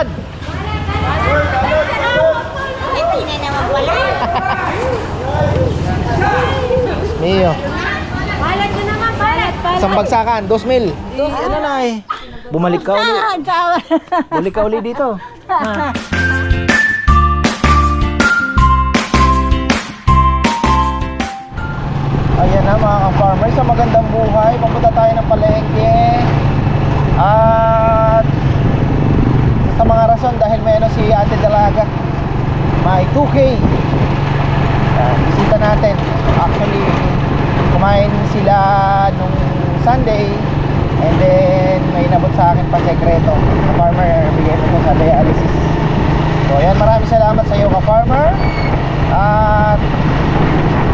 Brad. Hindi na naman pala. Mio. Balat na naman, balat. Isang bagsakan, 2 mil. Ano na eh. Bumalik ka uli. Bumalik ka uli dito. Ha. Ayan na mga ka-farmers, sa magandang buhay, papunta tayo ng palengke. At sa mga rason dahil may ano si Ate Dalaga, may 2K. Uh, bisita natin. Actually, kumain sila nung Sunday and then may nabot sa akin pa sekreto. Sa farmer, bigay ko sa dialysis. So ayan, maraming salamat sa iyo ka-farmer. At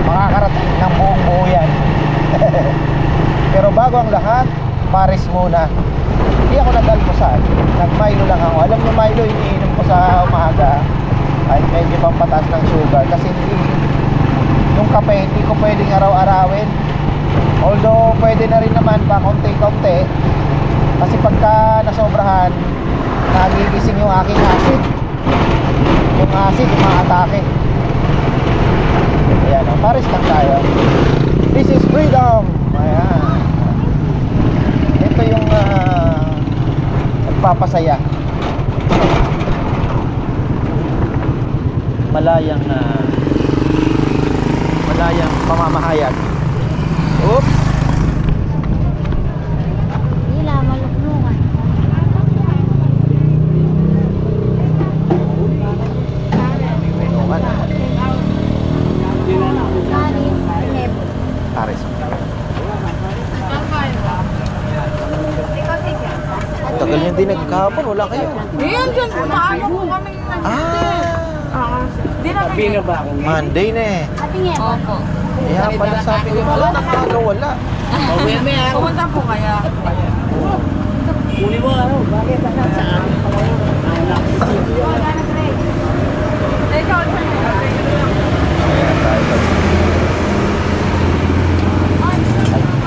makakarating ng buong buo yan. Pero bago ang lahat, Paris muna. Hindi ako nag-almusal. Nag-Milo lang ako. Alam niyo, Milo iniinom ko sa umaga. Ay medyo pampataas ng sugar. Kasi hindi, yung kape, hindi ko pwedeng araw-arawin. Although, pwede na rin naman pa konti-konti. Kasi pagka nasobrahan, nagigising yung aking acid. Yung acid, umaatake. Ayan, oh, Paris lang tayo. This is freedom. Ayan. Ito yung ah, nagpapasaya. Malayang ah, malayang pamamahayag. Oops. Nagkahapon, wala kayo. Ayan, dyan po, po kami nag- Ah, Di na kami. Monday na eh. Patingin. Opo. Kaya pala sabi ko, wala na maaga, wala. Pumunta po kaya. Ikaw, Ayan, tayo pa. Ay,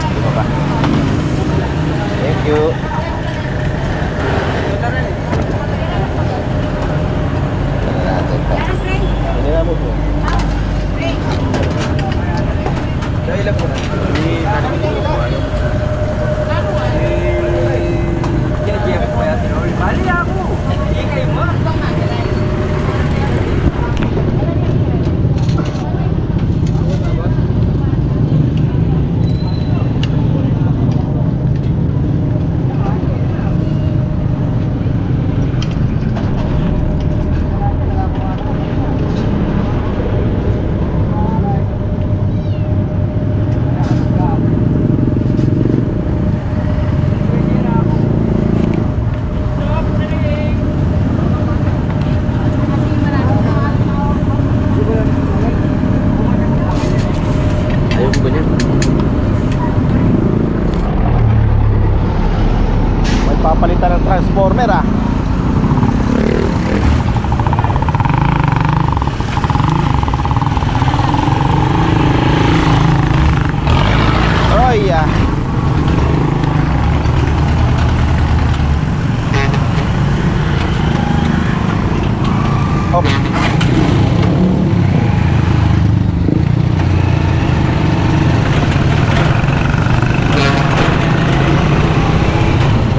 di ba ba? Thank you. Tingnan natin pa. Na mo po. Dahil lang po na. Hindi namin ko ano. Bali ako. Hindi kayo mo. Ayaw ko ganyan. May papalitan ng transformer ah. Oy ah. Hop.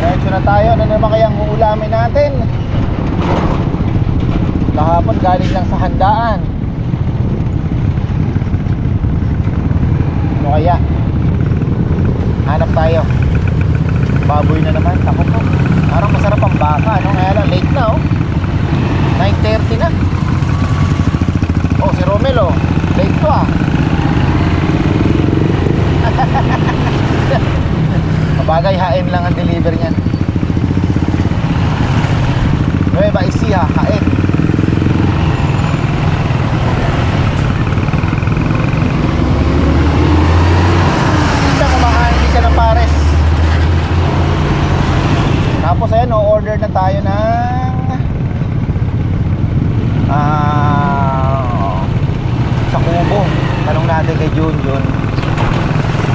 Diretso na tayo. Ano naman kayang uulamin natin? Kahapon galing lang sa handaan. Ano kaya? Hanap tayo. Baboy na naman. Takot po. Parang masarap ang baka. Ano? Kaya lang late na oh. 9.30 na. Oh, si Romelo. Late to ah. Mabagay hain lang ang deliver niyan. Nueva Ecija, hain. Isa kumakain siya ng pares. Tapos ayan, o-order na tayo ng ah sa kubo. Tanong natin kay Junjun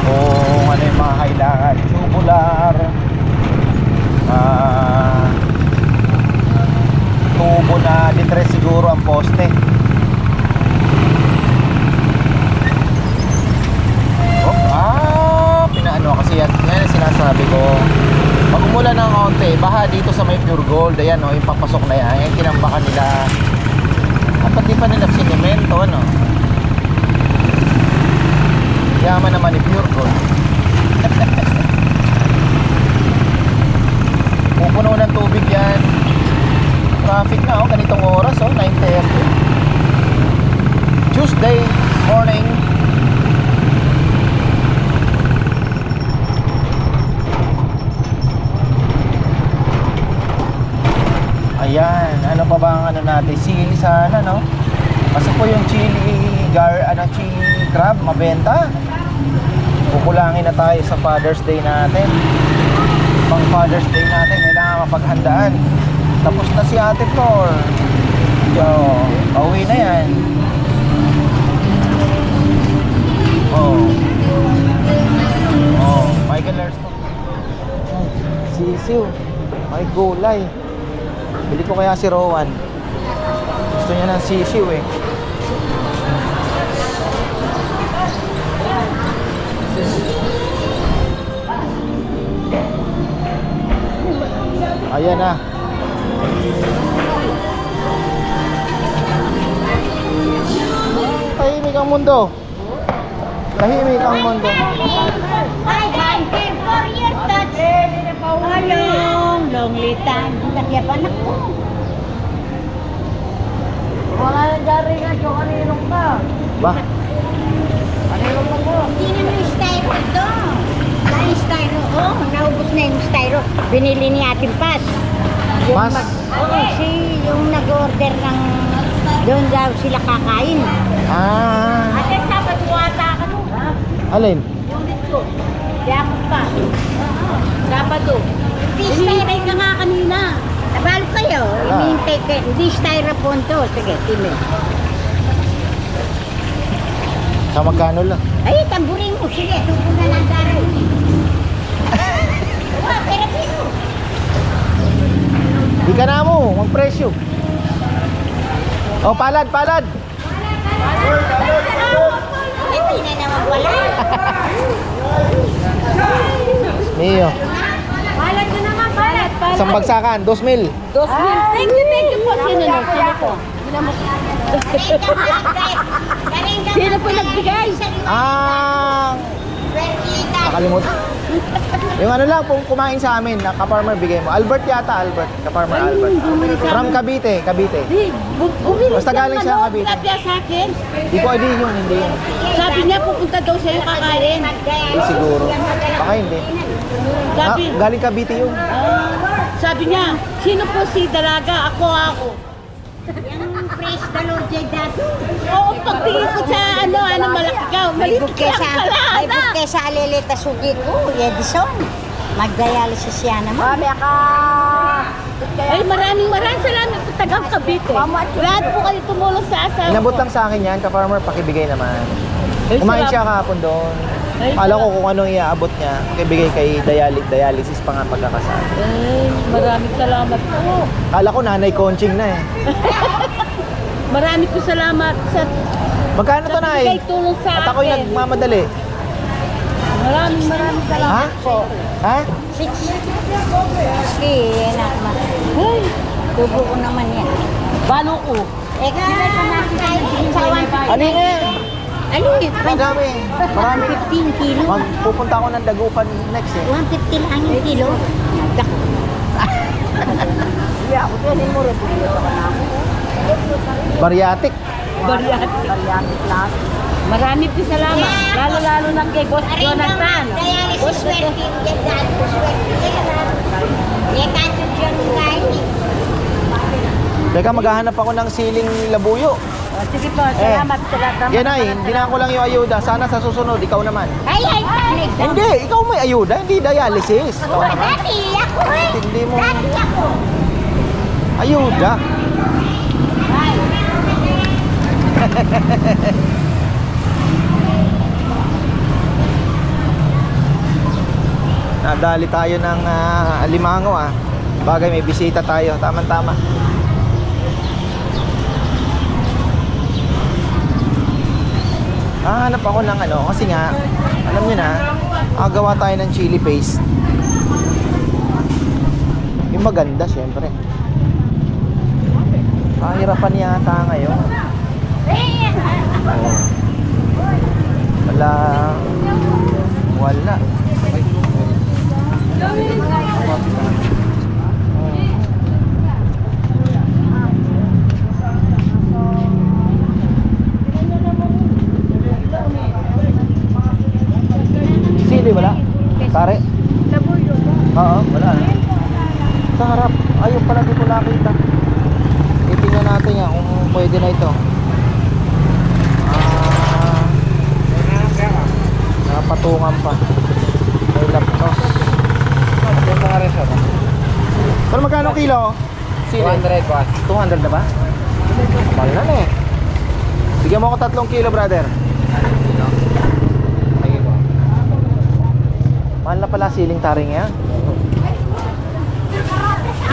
kung ano yung mga kailangan. Tubular, ah tubo na litres siguro ang poste. Oh, ah, pinaano kasi yan, yan ang sinasabi ko. Pag umulan ng konti, baha dito sa may pure gold, ayan o, yung papasok na yan, yan kinambakan nila. Dapat di pa nila sinemento, ano? Yaman naman ni pure gold. Pupuno ng tubig yan. Traffic na oh, ganitong oras oh, 9.30. Tuesday morning. Ayan, ano pa ba ang ano natin? Sili sana, no? Kasi po yung chili gar, ano, chili crab, mabenta. Kukulangin na tayo sa Father's Day natin. Pang Father's Day natin, kailangan mapaghandaan. Tapos na si Ate Flor. So, pauwi na yan. Oh. Oh, Michael Larston. Sisiw. May gulay. Bili ko kaya si Rowan. Gusto niya ng sisiw eh. Ayan na. Tahimik ang mundo. Tahimik ang mundo. Ay, hunter for your touch. Long, lonely time. Anak ko. Wala na dari nga, jo kaninong ka. Ba? Kaninong ka mo? Hindi naman yung styro ito. Styro. Oh, naubos na yung styro. Binili ni Ating Pas. Yung Pas? Oo, si yung nag-order ng doon daw sila kakain. Ah. Ate, sabat wata ka doon. Alin? Yung dito. Yakot pa. Sabado. Hinihintay ka nga kanina. Nabalo kayo. Wala. Hinihintay kayo. Hindi styrofoam to. Sige, timi. Sa magkano lang? Ay, tamburin mo. Sige, tupo na lang daro. Wala. Di ka na mo, ang presyo. Oh, palad, palad. Hindi na naman pala. Mio. Balat ko naman, balat. Isang bagsakan, 2 mil. Dos mil. Thank you, thank you po. Sino na? Sino po? Sino po nagbigay? Ah, nakalimutan. Yung ano lang, kung kumain sa amin, na ka-farmer bigay mo. Albert yata, Albert. Ka-farmer Albert. From Cavite, Cavite. Di, bu- bumili Basta galing siya ano, Cavite. tilapia sa akin. Di ko hindi yun, hindi yun. Sabi niya pupunta daw sa'yo kakain. Hindi siguro. Baka hindi. Ah, Sabi, galing Cavite yun. ah, sabi niya, sino po si Dalaga? Ako, ako. Praise the Lord Dato. Oo, pagtingin sa ano, ano malaki ka. Maliit ka pala, May anak. buke sa alilita sugi ko, Edison. Magdialysis siya naman. Mami, ka! Ay, maraming maraming salamat sa tagang Cavite. Lahat po kayo tumulong sa asawa Inabot ko. lang sa akin yan, ka-farmer, pakibigay naman. Ay, Kumain siya kahapon doon. Ay, Kala ko kung anong iaabot niya, pakibigay kay dialysis, dialysis pa nga pagkakasal. Ay, maraming salamat po. Kala ko nanay conching na eh. Marami po salamat sa Magkano to, Nay? bigay tulong sa At ako'y akin. nagmamadali. Maraming maraming Ha? salamat po. Ha? Six. Sige, anak ma. Ay, Tubo ko naman yan. balo ko. Eh, kaya ka na sa Ano yun? Ano yun? Madami. Marami. 15 kilo. Magpupunta ako ng Dagupan next eh. 150 lang yung kilo. Nagdako. Iya, ako din mo rin. Bariatic. Bariatik. Marami po salamat. Lalo-lalo na kay Boss Jonathan. Dialysis Boss ko kain. Teka, maghahanap ako ng siling labuyo. Oh, sige po, salamat sa lahat. ng Yan ay, hindi na ako lang yung ayuda. Sana sa susunod, ikaw naman. Ay, ay, ay. Hindi, ikaw may ayuda, hindi dialysis. Naman. Dati ako eh. Hindi mo Dati ako. ayuda. Nadali tayo ng ah, uh, Alimango ah. Bagay may bisita tayo. Tama tama. Ah, hanap ako ng ano kasi nga alam niyo na, agawa tayo ng chili paste. Yung maganda syempre. Ah, Pahirapan yata ngayon. Oo. Wala. Wala. Sili wala? Tare? Oo, wala na. Sa harap. Ayun pala di ko nakita. Titingnan natin yan kung pwede na ito. Napatungan pa. May laptos. Pero magkano kilo? Sili? 200 boss. 200 na ba? Mahal na eh. Bigyan mo ako tatlong kilo, brother. Mahal na pala siling taring yan.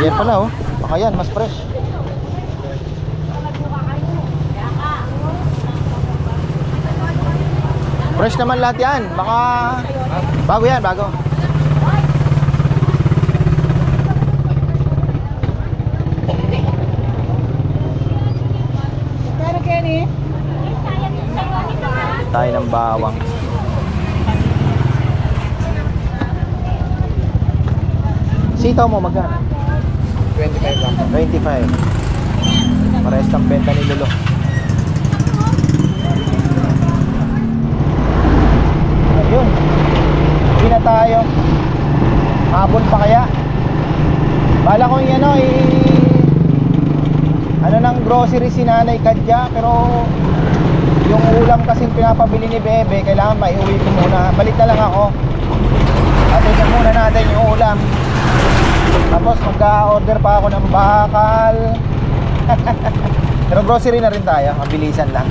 Yan pala oh. Baka yan, mas fresh. Fresh naman lahat yan. Baka... Bago yan, bago. Tayo ng bawang. Sitaw mo magkano? 25 lang po. 25. Parehas ng benta ni Lolo. Ayun. Uwi na tayo. Hapon pa kaya? Bala ko yung ano, i... Ano ng grocery si Nanay Kadya, pero yung ulam kasi pinapabili ni Bebe, kailangan maiuwi ko muna. Balik na lang ako. At ito muna natin yung ulam. Tapos magka-order pa ako ng bakal. Pero grocery na rin tayo, mabilisan lang.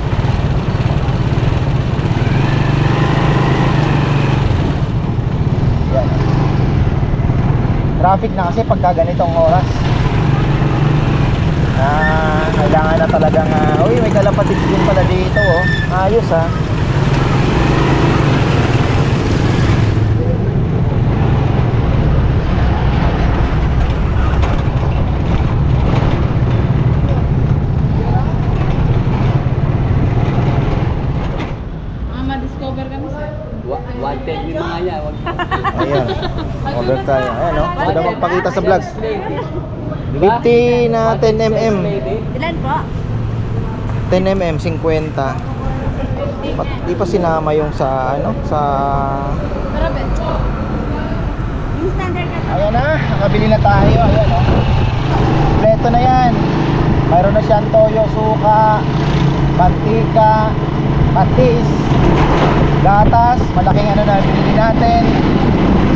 Traffic na kasi pagka ganitong oras. Ah, kailangan na talagang ah, uy, may kalapatid din pala dito oh. Ayos ah. Ah, ma-discover kami sir. Wanted ni mga yan. Ayan. Order tayo. Magpakita sa vlogs. 50 na 10mm. Ilan po? 10mm 50. Pat, di pa sinama yung sa ano sa Ayan na, nakabili na tayo. Ayan oh. Kompleto na yan. Mayroon na siyang toyo, suka, mantika, patis, gatas, malaking ano na binili natin.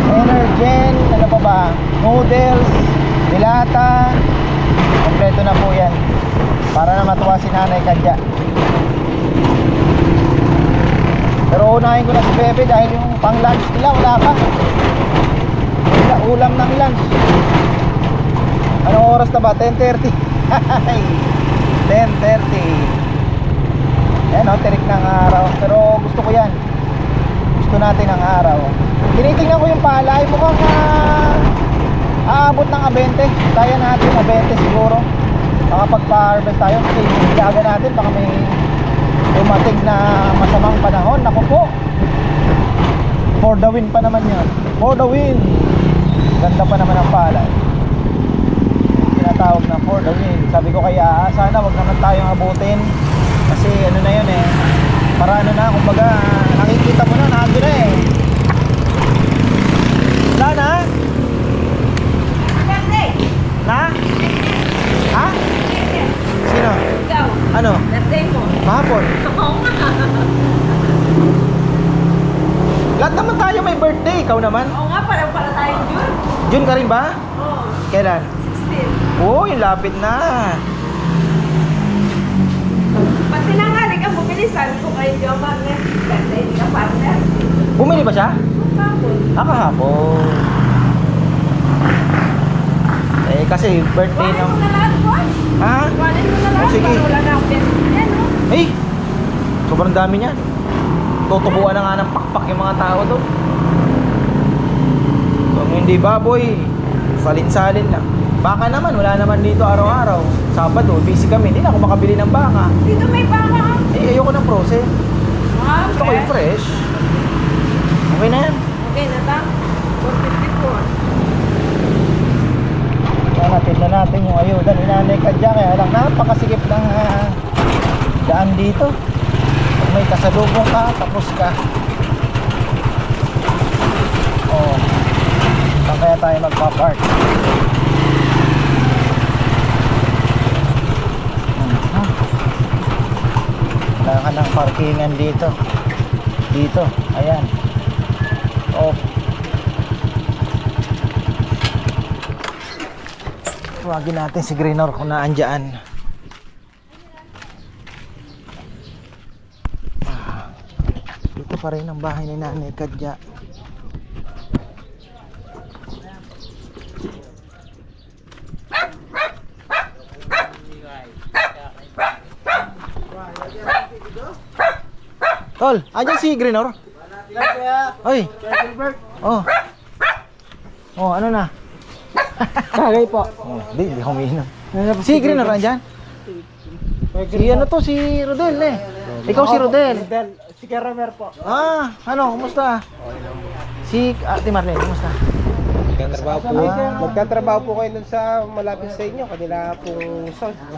Energen, ano pa ba? Noodles, dilata. Kompleto na po yan. Para na matuwa si Nanay Kadya. Pero unahin ko na si Bebe dahil yung pang lunch nila wala pa. Wala, ulam ng lunch. Anong oras na ba? 10.30. 10.30. Ayan o, tirik ng araw. Pero gusto ko yan. Gusto natin ang araw. Tinitingnan ko yung palay. Mukhang ah, aabot ng abente. Kaya natin abente siguro. Baka pagpa-harvest tayo. Kasi natin baka may dumating na masamang panahon. Naku po. For the win pa naman yan. For the win. Ganda pa naman ang palay. Tinatawag na for the win. Sabi ko kaya sana wag naman tayong abutin. Kasi ano na yun eh. Para ano na, kumbaga, nakikita mo na, nandun na eh. Wala na? Na? Ha? Sino? Ikaw, Ano? birthday mo. Mahapon? Oo nga. Lahat naman tayo may birthday, ikaw naman. Oo nga, parang para tayong June. June ka rin ba? Oo, Kailan? 16. Oo, yung lapit na. Pag tinangali ka bumili, sabi ko kayo, Magnet, birthday, ka partner. Bumili ba siya? Tapos, Ah, kahapon. Eh, kasi birthday ng... mo na lahat, boss. Ha? Kuhanin mo na O, lahat. sige. para Wala na akong best friend, no? Eh, sobrang dami niyan. tutubuan na nga ng pakpak yung mga tao doon. Kung hindi baboy, salin-salin lang. Baka naman, wala naman dito araw-araw. Sabado, busy kami. Hindi na ako makabili ng baka. Dito may baka. Eh, ayoko ng frozen. Ah, Gusto ko yung fresh. Okay na yan. Okay na ba? 454. Kaya natin na natin yung ayuda ni Nanay Kadya. Kaya lang napakasigip ng ah, daan dito. Pag may kasalubong ka, tapos ka. Oh. Saan kaya tayo magpa-park? Wala ka ng parkingan dito. Dito, ayan. Oh. Tawagin natin si Greenor kung naandyan. Ah, Dito pa rin ang bahay ni Nanay Kadya. Tol, andyan si Greenor? Oy. Oh. Oh, ano na? Kagay po. Oh, di, di humiinom. Si Greenor andyan? Si ano to, si Rodel eh. Ikaw si Rodel. Rodel, si Karamer po. Ah, ano, kumusta? Si Ate Marlene, kumusta? Magtatrabaho po. Ah. Magtatrabaho po kayo dun sa malapit sa inyo, kanila pong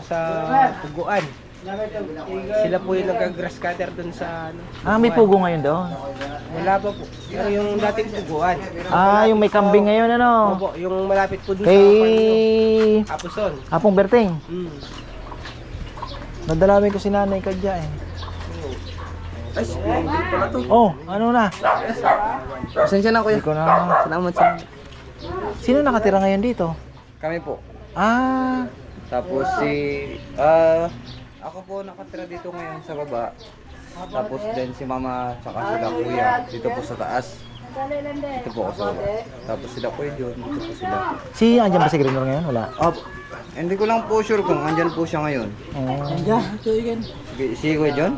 sa Puguan. Sila po yung nagka-grass cutter dun sa ano. Ah, may pugo ngayon doon. Wala pa po. Pero yung dating Puguan. Ah, yung may kambing ngayon ano? Opo, yung malapit po dun Kay sa Apuson. Apong Berting. Hmm. Nadalamin ko si Nanay Kadya eh. Ay, hindi pala to. Oh, ano na? Pasensya na Hindi ko na. Salamat sa Sino nakatira ngayon dito? Kami po. Ah, Tapos si ah ako po nakatira dito ngayon sa baba. Tapos din si mama tsaka sila kuya dito po sa taas. Dito po ako sa baba. Tapos sila kuya doon, dito po sila. si andyan ba si Greenor ngayon? Wala. Oh, hindi ko lang po sure kung andyan po siya ngayon. Oh. Si, si Kuya John?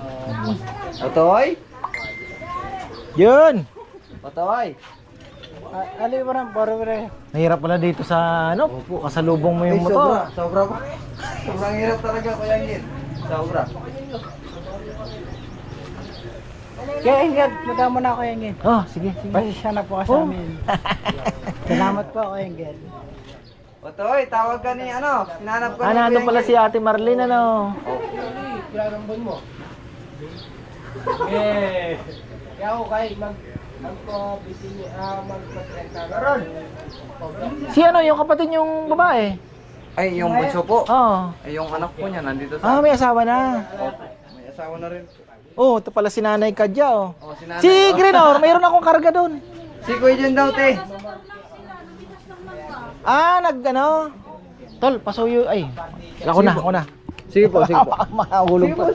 Otoy? Yun! Otoy? Ali mo rin, paro rin. Nahirap pala dito sa ano, kasalubong mo yung motor. sobra, sobra po. Sobrang hirap talaga Kuya Ngin. Sobra. Kaya punta mo na ako Ingrid. Oh, sige, sige. Pasensya na po kasi Oh. amin. Salamat po ako Ingrid. Otoy, tawag ka ni ano? Sinanap ko Ah, ni nandun pala si Ate Marlene ano. Eh, kaya ako kay mag magpo-busy ah magpa-trenta karon. Si ano, yung kapatid yung babae. Ay, yung bunso po. Oo. Ay, yung anak po niya nandito Ah, sa... may asawa na. May asawa na rin po. Oh, ito pala si Nanay Kadya oh. Oh, si nanay. Si oh. Mayroon akong karga doon. Si Kuya John daw, te. Ah, nag ano? Tol, pasuyo ay. Ako na, ako na. Sige po, sige po. Makahulog pa.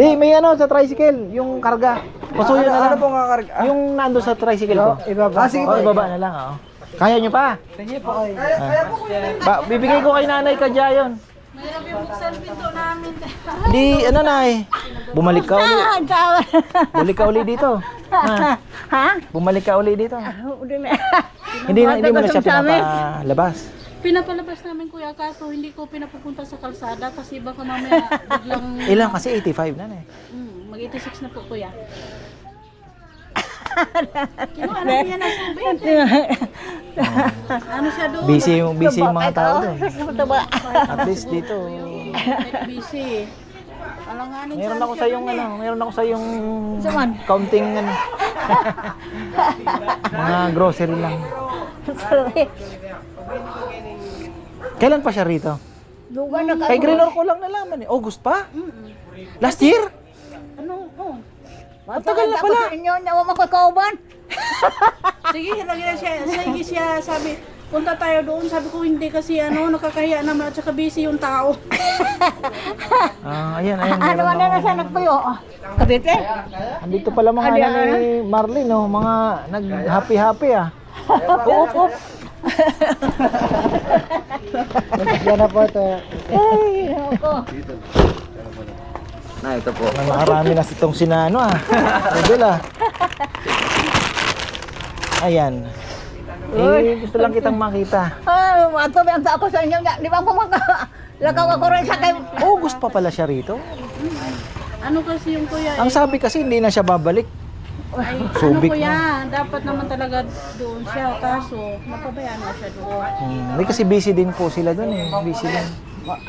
Di, may ano sa tricycle, yung karga. Pasuyo na Ano lang. po nga karga? Ah, Yung nando sa tricycle ko. Ibaba. Ah, sige Oh, po. ibaba na lang, oh. Kaya nyo pa? Sige po kayo. Kaya, kaya po Kuya John. Ba, bibigay ko kay Nanay Kadya yun. Di, ano na eh. Bumalik ka uli. Ah. Bumalik ka uli dito. Ha? ha? Bumalik ka uli dito. Na. Hindi na, hindi mo na siya pinapalabas. Pinapalabas namin kuya kaso hindi ko pinapupunta sa kalsada kasi baka mamaya biglang Ilang kasi 85 na na eh. hmm, mag-86 na po kuya. Kinuha na niya ng tubig. ano siya doon? Busy yung busy yung mga tao doon. At least dito. Busy. Alanganin Meron sa ako sa yung ano, meron ako sa yung counting ano. mga grocery lang. Kailan pa siya rito? Lugar na Kay Greenor ko lang nalaman eh. August pa? Last year? Ano? Matagal na pala. Inyo na makakauban. Sige, lagi na siya. Sige siya sabi, punta tayo doon. Sabi ko hindi kasi ano, nakakahiya naman at saka busy yung tao. Ah, ayan, ayan. Ano Meron man na ako. nasa nagpuyo? Kabite? Andito pala mga Ano, ano ni Marlene, oh, mga nag-happy-happy ah. Oop, oop. Yan na po ito. Ay, ako. Na, ito po. Na nakarami na si tong sinano ah. Idol ah. Ayan. Eh, gusto lang kitang makita. Ah, ato ba ang ako sa inyo nga. Di ba ko maka... Lakaw ako rin sa kay... August pa pala siya rito. Ano kasi yung kuya? Ang sabi kasi hindi na siya babalik. Ay, Subic ano kuya, dapat naman talaga doon siya. Kaso, napabayaan na siya doon. Hmm, hindi kasi busy din po sila doon eh. Busy din.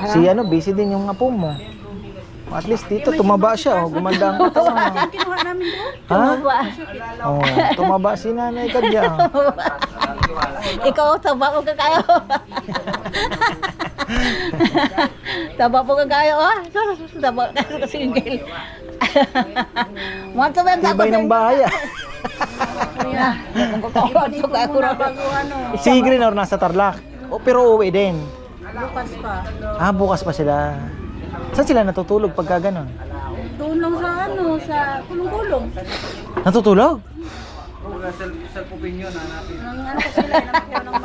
Si ano, busy din yung apo mo. At least dito tumaba siya oh, gumanda ang katawan. Ang kinuha namin doon. Ha? Oh, tumaba si Nanay Kadya. Ikaw, taba ko ka kayo. taba po ka kayo, ah. Taba ka ka single. Mga ba ang ako Tibay ng bahay ah. Si Greenor nasa Tarlac. O, pero uwi din. Bukas pa. Ah, bukas pa sila. Saan sila natutulog pagka ganon? Doon lang sa ano, sa kulong-kulong. Natutulog? Nang ano ko sila, nakuha ng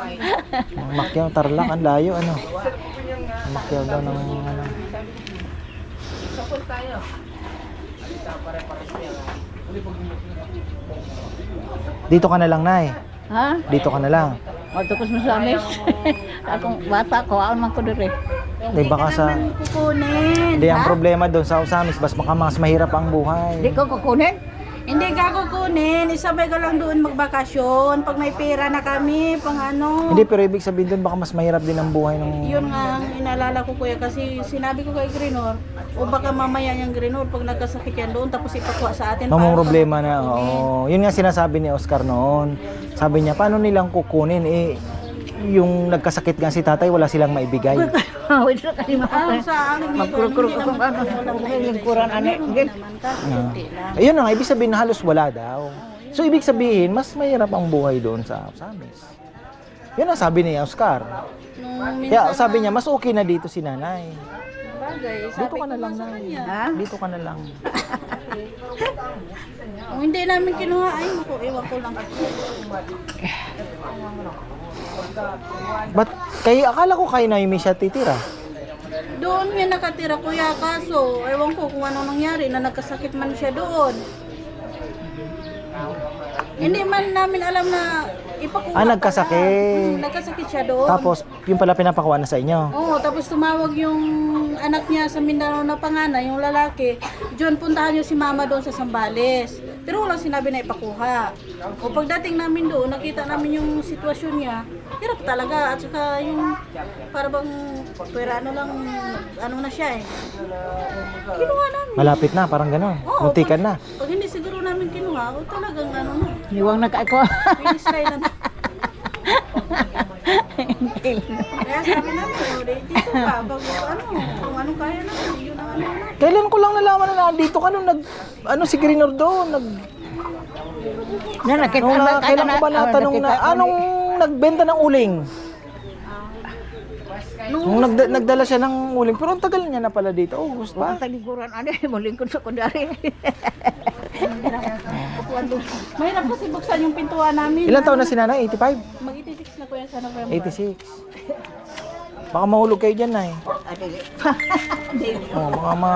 Ang Macquiao, Tarlac, ang layo ano. Ang Macquiao daw ng ano. Dito ka na lang, Nay. Ha? Dito ka na lang. Matukos mo sa amis. Akong bata ko, ako man ko dire. Hindi, baka sa... naman kukunin. Hindi, ang problema doon sa Usamis, bas baka mas mahirap ang buhay. ko kukunin. Hindi ka kukunin. Isabay ko lang doon magbakasyon. Pag may pera na kami, pang ano. Hindi, pero ibig sabihin doon, baka mas mahirap din ang buhay ng... Yun nga ang inaalala ko kuya kasi sinabi ko kay Grinor o baka mamaya yung Grinor pag nagkasakit yan doon tapos ipakuha sa atin. Mamang paano problema na, oo. Yun nga sinasabi ni Oscar noon. Sabi niya, paano nilang kukunin? Eh, yung nagkasakit nga si tatay, wala silang maibigay. Wait lang kasi mga... sa akin dito, Magkurkur hindi ko kung naman- ano. walang Yung lingkuran, ano. Lang. Ayun na nga, ibig sabihin na halos wala daw. So, ibig sabihin, mas mahirap ang buhay doon sa Samis. Yun ang sabi ni Oscar. Kaya sabi niya, mas okay na dito si nanay. bagay, Dito ka na lang, kanya. Ha? Dito ka na lang. Kung hindi namin kinuha, ay ewan ko lang. Ba't, kaya akala ko kay Naomi siya titira. Doon nga nakatira kuya, kaso ewan ko kung anong nangyari na nagkasakit man siya doon. Hindi man namin alam na ipakuha. Ah, nagkasakit. pala. Mm, nagkasakit siya doon. Tapos, yung pala pinapakuha na sa inyo. Oo, tapos tumawag yung anak niya sa Mindanao na panganay, yung lalaki. John, puntahan niyo si mama doon sa Sambales. Pero walang sinabi na ipakuha. O pagdating namin doon, nakita namin yung sitwasyon niya. Hirap talaga. At saka yung para bang pera ano lang, ano na siya eh. Kinuha namin. Malapit na, parang gano'n. Oo, Muntikan na. Pag hindi siguro namin kinuha, o talagang ano na. Iwang na ka ako. Finish line na. Kaya sabi namin, o, di- dito ka, pag ano, kung anong kaya namin, yun ang ano na. Kailan ko lang nalaman na nandito ka nung nag... Ano si Greenor doon? Nag... Na nakita Nung na, ka kailan ko ba na- natanong na... ko Anong nagbenta ng uling? Nung nagda, nagdala siya ng uling. Pero ang tagal niya na pala dito. August Ang pa. taliguran, ano eh, malingkod sa kundari. Mahirap kasi buksan yung pintuan namin. Ilan taon na si nanay? 85? Mag-86 na ko yan sa November. 86. Baka mahulog kayo dyan, nay. Oh, mga ma...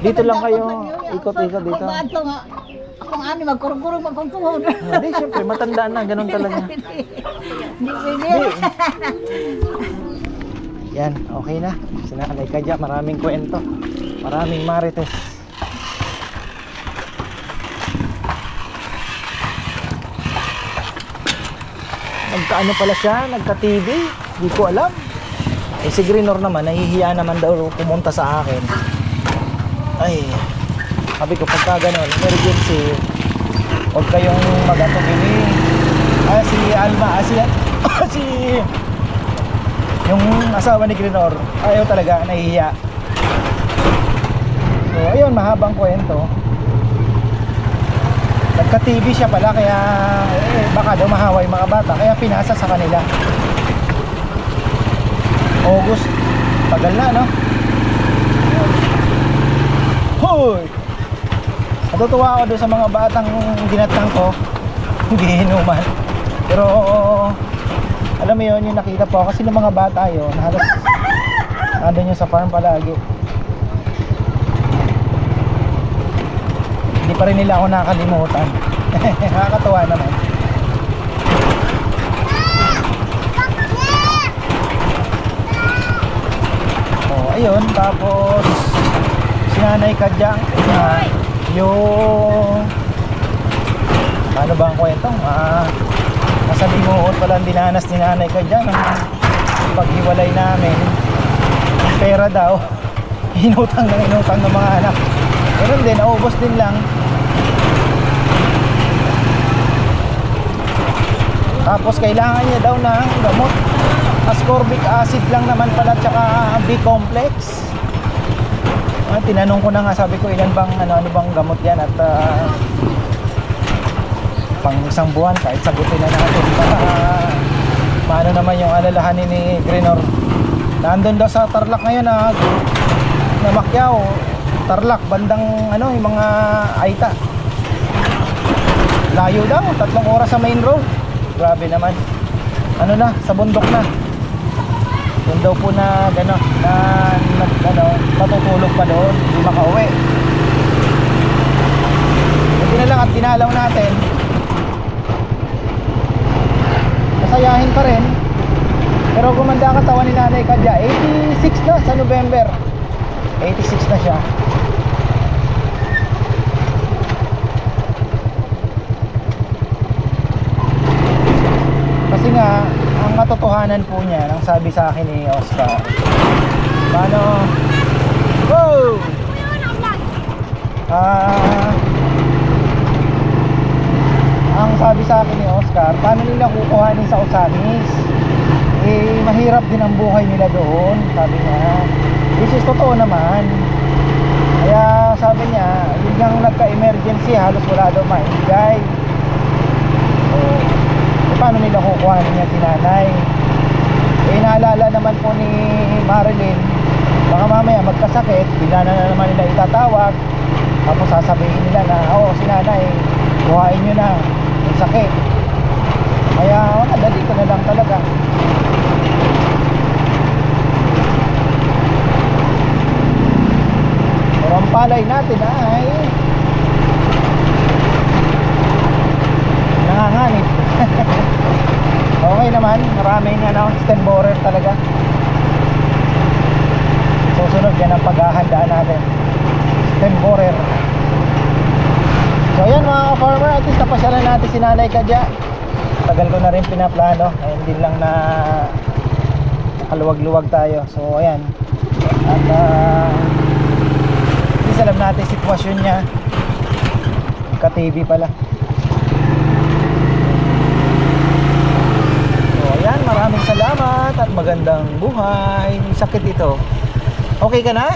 Dito lang kayo. Ikot-ikot dito. Kung bato nga, akong ani, magkurong-kurong magkungkuhon. Hindi, syempre, matanda na. Ganun talaga. Hindi pwede. Hindi. Yan, okay na. Sinanay ka dyan. Maraming kwento. Maraming marites. Nagka-ano pala siya? Nagka-TV? Hindi ko alam. Eh si Greenor naman, nahihiya naman daw pumunta sa akin. Ay, sabi ko pagka ganun, emergency, huwag kayong mag-atubili. Ah, si Alma, ah, si, si, yung asawa ni Grinor, ayaw talaga, nahihiya. So, ayun, mahabang kwento. Nagka-TV siya pala, kaya eh, baka daw mahawa yung mga bata, kaya pinasa sa kanila. August, tagal na, no? Hoy! Natutuwa ako doon sa mga batang dinatang ko, giinuman. Pero, alam mo yun, yung nakita po, kasi ng mga bata yun, halos, nandun yun sa farm palagi. Hindi pa rin nila ako nakalimutan. Nakakatuwa naman. Oh, ayun, tapos si Nanay Kadyang ah, yung ano ba ang kwentong? Ah, nasa limuot pala ang dinanas ni Nanay Kadyang ang paghiwalay namin. Pera daw, inutang ng inutang ng mga anak. Meron din, naubos din lang. Tapos kailangan niya daw ng gamot. Ascorbic acid lang naman pala tsaka B-complex. Ah, tinanong ko na nga sabi ko ilan bang ano, ano bang gamot yan at ah, pang isang buwan kahit sagutin na natin para paano naman yung alalahanin ni Grenor. Nandun daw sa Tarlac ngayon na na Macquiao, Tarlac, bandang ano, yung mga Aita. Layo daw, tatlong oras sa main road. Grabe naman. Ano na, sa bundok na. Doon daw po na gano, na, na ano, patutulog pa doon, hindi makauwi. Buti na lang at dinalaw natin. Masayahin pa rin. Pero gumanda ang katawan ni Nanay Kadya. 86 na sa November. 86 na siya. Kasi nga, ang katotohanan po niya, ang sabi sa akin ni Oscar, paano, wow! Ah, ang sabi sa akin ni Oscar, paano nila kukuhanin sa Osamis? Eh, mahirap din ang buhay nila doon, sabi niya. Which is totoo naman. Kaya sabi niya, yun yung nagka-emergency, halos wala daw maibigay. Eh, paano nila kukuhanin niya si nanay? Eh, naalala naman po ni Marilyn, baka mamaya magkasakit, bigla na, na naman nila itatawag, tapos sasabihin nila na, oh, si nanay, kuhain nyo na, may sakit. Kaya, wala, dali ko na lang talaga. Pero ang palay natin ay nanganganib. okay naman, maraming ano, stem borer talaga. Susunod yan ang paghahandaan natin. Stem borer. So ayan mga ka-farmer, at least napasyalan natin si Nanay Kadya. Tagal ko na rin pinaplano, ay hindi lang na nakaluwag-luwag tayo. So ayan. At uh, at least alam natin sitwasyon niya. Ka-TV pala. So ayan, maraming salamat at magandang buhay. Sakit ito. Okay ka na?